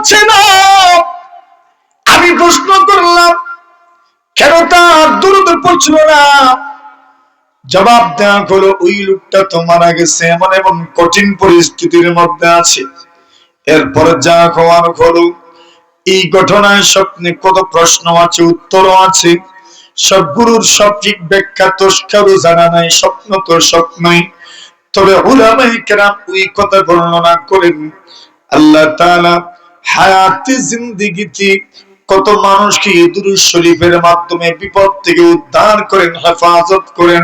পড়ছে না। আমি প্রশ্ন করলাম, কেন তার দ্রুত পড়ছিল না? জবাব দেওয়া হলো, ওই লোকটা তো মারা গেছে, এমন এমন কঠিন পরিস্থিতির মধ্যে আছে। এরপরে যা হওয়ার হলো, এই ঘটনায় স্বপ্নে কত প্রশ্ন আছে, উত্তরও আছে। সবগুলোর সঠিক ব্যাখ্যা তো জানা নাই, স্বপ্ন তো স্বপ্নই তবে উলামাই কেরাম ওই কথা বর্ণনা করেন। আল্লাহ তাআলা হায়াতে জিন্দিগিতে কত মানুষকে দুরুদ শরীফের মাধ্যমে বিপদ থেকে উদ্ধার করেন হেফাজত করেন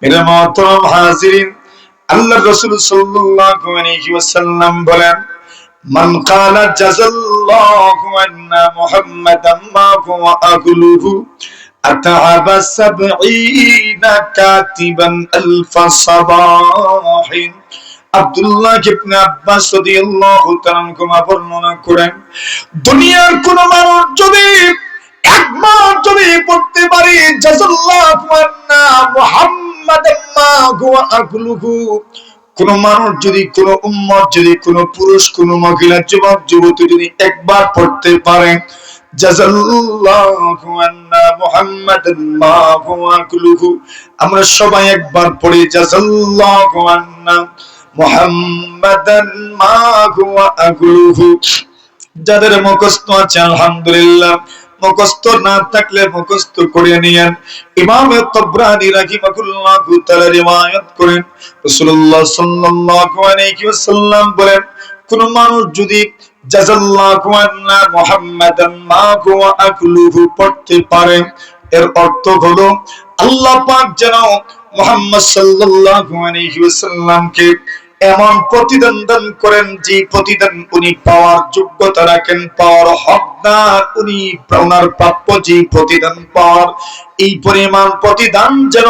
মেরে মহতরম হাজিরিন আল্লাহ রাসূল সাল্লাল্লাহু আলাইহি ওয়াসাল্লাম বলেন মান ক্বালা জাযাল্লাহু আন্না মুহাম্মাদাম মা হুয়া আগলুহু أتعب سبعين كاتبا ألف صباح আব্দুল্লাহ ইবনে আব্বাস রাদিয়াল্লাহু তাআলা বর্ণনা করেন, দুনিয়ার কোন মানুষ যদি একবার যদি পড়তে পারে, জাযাল্লাহু আন্না মা কোন মানুষ যদি, কোন উম্মত যদি, কোন পুরুষ, কোন মহিলা, যুবক, যুবতী যদি একবার পড়তে পারে আমরা সবাই একবার পড়ি, জাযাল্লাহু আন্না মুহাম্মাদান মা হুয়া কুলুহু যাদের মুখস্থ আছে, আলহামদুলিল্লাহ, মুখস্থ না থাকলে মুখস্থ করে নিয়েন। ইমাম তবরানি রাহিমাহুল্লাহ তাআলা রিওয়ায়াত করেন। রাসূলুল্লাহ সাল্লাল্লাহু আলাইহি ওয়াসাল্লাম বলেন, কোন মানুষ যদি জাযাল্লাহু আন্না মুহাম্মাদান মা হুয়া আকলুহু পড়তে পারে, এর অর্থ হলো আল্লাহ পাক যেন মুহাম্মদ সাল্লাল্লাহু আলাইহি ওয়াসাল্লামকে এমন প্রতিদান দান করেন যে প্রতিদান উনি পাওয়ার যোগ্যতা রাখেন, পাওয়ার হকদার উনি ওনার প্রাপ্য যে প্রতিদান পাওয়ার। এই পরিমাণ প্রতিদান যেন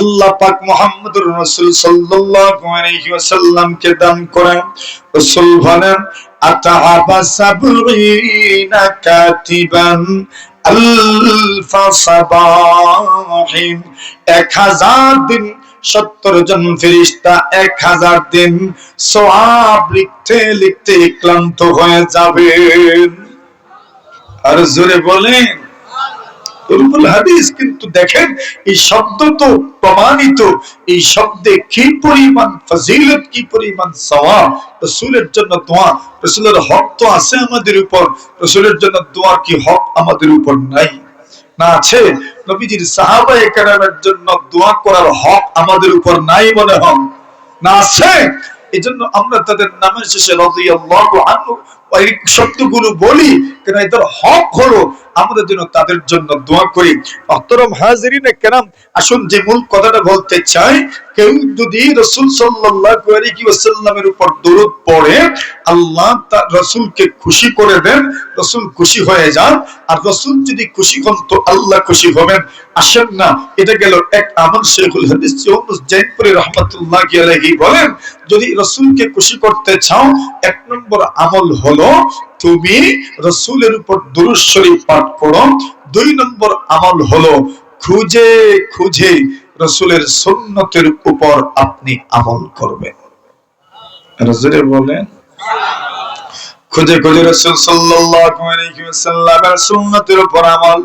আল্লাহ পাক মুহাম্মদুর রাসূল সাল্লাল্লাহু আলাইহি ওয়াসাল্লামকে দান করেন। রাসূল বলেন, আতাহাবা সাবঈনা কাতিবান আলফা সাবাহিন। এক হাজার দিন সত্তর জন ফেরিস্তা এক হাজার দিন সোয়াব লিখতে লিখতে ক্লান্ত হয়ে যাবেন। আর জোরে বলেন হাদিস কিন্তু দেখেন, এই শব্দ তো প্রমাণিত, এই শব্দে কি পরিমাণ ফজিলত, কি পরিমাণ সওয়াব? জন্য দোয়া হক তো আছে আমাদের উপর, রাসূলের জন্য দোয়া কি হক আমাদের উপর নাই? না আছে নবীজির সাহাবা একরামের জন্য দোয়া করার হক আমাদের উপর নাই মনে হন না আছে? এজন্য আমরা তাদের নামের শেষে রাদিয়াল্লাহু আনহু, ওই শব্দগুলো বলি, কেন এদের হক হলো আমাদের জন্য তাদের জন্য দোয়া করি। অতরম হাজিরিনে কেরাম, আসুন যে মূল কথাটা বলতে চাই, কেউ যদি রসুল ওয়াসাল্লামের উপর দরুদ পড়ে, আল্লাহ তার রসুলকে খুশি করে দেন, রসুল খুশি হয়ে যান, আর রসুল যদি খুশি হন তো আল্লাহ খুশি হবেন। আসেন না, এটা গেল এক আমল শেখুল হাদিস জৈনপুরি রহমাতুল্লাহ আলাইহি বলেন, যদি রসুলকে খুশি করতে চাও, এক নম্বর আমল হলো তুমি রসুলের উপর দুরুদ শরীফ পাঠ করো। দুই নম্বর আমল হলো খুঁজে খুঁজে রসুলের সুন্নতের উপর আপনি আমল করবেন। রসুলে বলেন। খুঁজে খুঁজে রসুল সাল্লাল্লাহু আলাইহি ওয়াসাল্লামের সুন্নতের উপর আমল।